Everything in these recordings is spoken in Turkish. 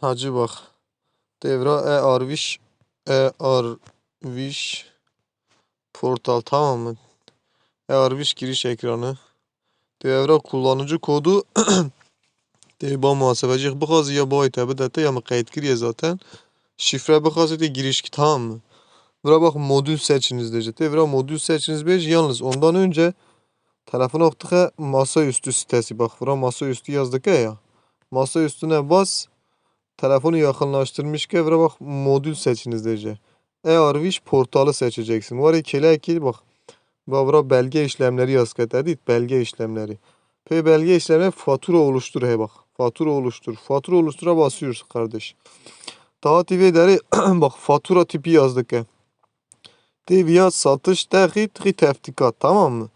Hacı bak. Devra e arviş e arviş portal tamam mı? E arviş giriş ekranı. Devra kullanıcı kodu Deyba muhasebeci bixwazı ya bayit tabi dete ya mı kayıt giriyor zaten. Şifre bixwazı de giriş ki tamam mı? Bura bak modül seçiniz diyecek. Devra modül seçiniz bej yalnız ondan önce telefon oktuğa masaüstü sitesi bak bura masaüstü yazdık ya. Masa üstüne bas. Telefonu yakınlaştırmış bura bak modül seçiniz diyecek. E-Arviş portalı seçeceksin. Var ya kele ki bak. Bura belge işlemleri yaz edit belge işlemleri. P belge işlemi fatura oluştur he bak. Fatura oluştur. Fatura oluştura basıyoruz kardeş. Daha TV deri bak fatura tipi yazdık he. Deviyat satış dahi tıkı teftikat tamam mı?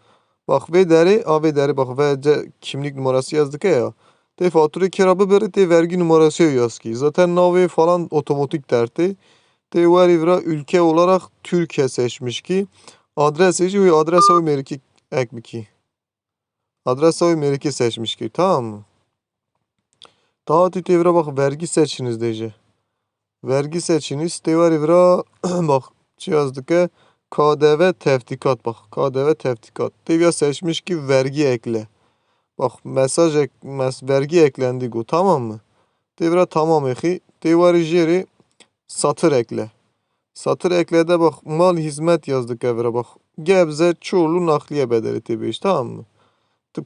Bak ve deri A ve deri bak ve kimlik numarası yazdık ya. Fatura kirabı beri de vergi numarası yaz ki. Zaten navi falan otomatik derdi. De var ivra ülke olarak Türkiye seçmiş ki. Adres seçi ve adres o merki ek ki. Adres o merki seçmiş ki tamam mı? Daha devre bak vergi seçiniz diyece. Vergi seçiniz. İvra bak şey yazdık ya. KDV teftikat bak. KDV teftikat. Devya seçmiş ki vergi ekle. Bak mesaj ek, mes, vergi eklendi bu tamam mı? Devre tamam ehi. Devari jeri satır ekle. Satır eklede bak mal hizmet yazdık evre bak. Gebze Çorlu nakliye bedeli tabi iş tamam mı?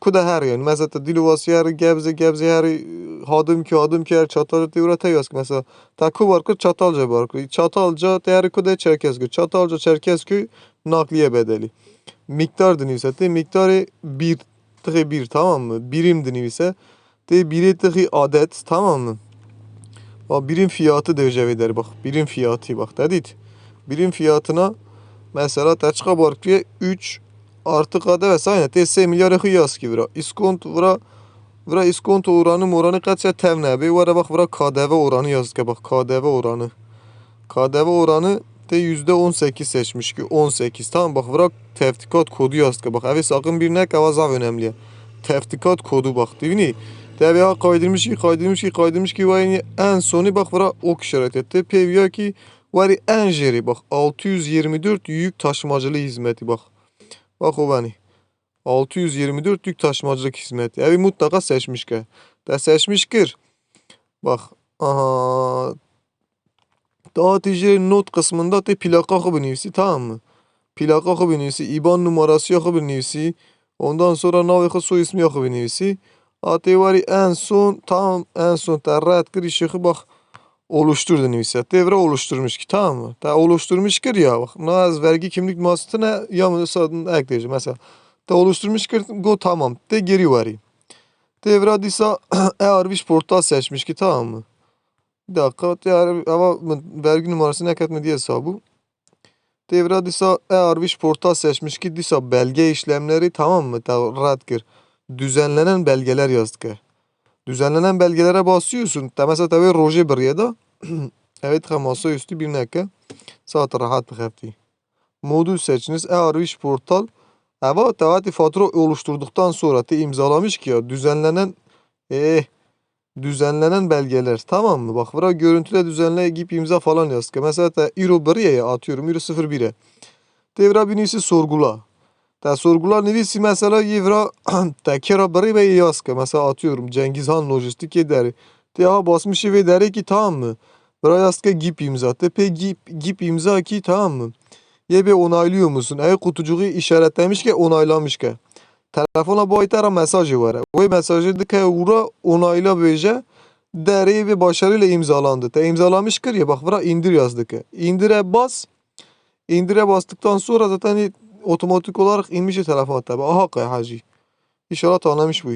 Kuda her yani mesela Dilovası her Gebze Gebze her hadım ki hadım ki her Çatalca te yaz mesela. Takı var ki Çatalca var ki. Çatalca değeri kuda Çerkezköy. Çatalca Çerkezköy nakliye bedeli. Miktar dinivse miktarı bir tıxı 1 tamam mı? Birimdir ise. De biri tıxı adet tamam mı? Bax birin fiyatı dəcəv edər bax. Birin fiyatı bax dədir. Birin fiyatına mesela təçqa var ki 3 artı qada və sairə TS milyar xı yaz ki vura. İskont vura vura iskonto oranı moranı qaça təvnəbi vura bax vura KDV oranı yaz ki bax KDV oranı. KDV oranı de yüzde 18 seçmiş ki 18 tamam bak vura teftikat kodu yaz bak evi sakın bir ne kavazav önemli. Teftikat kodu bak değil mi? Tabi kaydırmış ki kaydırmış ki kaydırmış ki vay en sonu bak vura ok işaret etti. Pevya ki var en jeri bak 624 yük taşımacılığı hizmeti bak. Bak o beni. 624 yük taşımacılık hizmeti. Evi mutlaka seçmiş ki. De seçmiş kir. Bak. Aha. Daha ticari not kısmında da plaka gibi nefsi tamam mı? Plaka gibi. İban numarası gibi. Ondan sonra navi soy ismi gibi nefsi. Atı var en son tam en son terret kir işi bak oluşturdu neyse. Devre oluşturmuş ki tamam mı? Da oluşturmuş ki ya bak. Naz vergi kimlik numarasına ya mı sadın ekleyeceğim mesela. Da oluşturmuş ki go tamam. De geri varayım. Devre disa eğer portal seçmiş ki tamam mı? Bir dakika eğer ama vergi numarasını ekletme diye hesabı. Devre disa eğer portal seçmiş ki disa belge işlemleri tamam mı? Da rahat gir. Düzenlenen belgeler yazdık. Düzenlenen belgelere basıyorsun. Da mesela tabi roje bir da evet masa üstü bir dakika. Saat rahat bir hafti. Modül seçiniz. E-Arviş portal. Evet evet fatura oluşturduktan sonra te imzalamış ki ya düzenlenen eh düzenlenen belgeler tamam mı? Bak bura görüntüle düzenle gip imza falan yaz. Mesela da euro 1'e ya atıyorum euro 01'e. Devre binisi sorgula. Ta sorgular nevisi mesela yivra tekera bari ve yaz mesela atıyorum Cengizhan Lojistik eder. Te ha basmış ve der ki tamam mı? Bura yaz ki gip imza. Te pe gip, gip imza ki tamam mı? Ye be onaylıyor musun? Ey kutucuğu işaretlemiş ki onaylamış ki. Telefona bu aytara mesajı var. O mesajı da ki ura onayla beje deri ve başarıyla imzalandı. Te imzalamış kır ya bak bura indir yazdı ki. İndire bas. İndire bastıktan sonra zaten otomatik olarak inmiş telefon tabi. Aha kay hacı. İnşallah tanımış bu.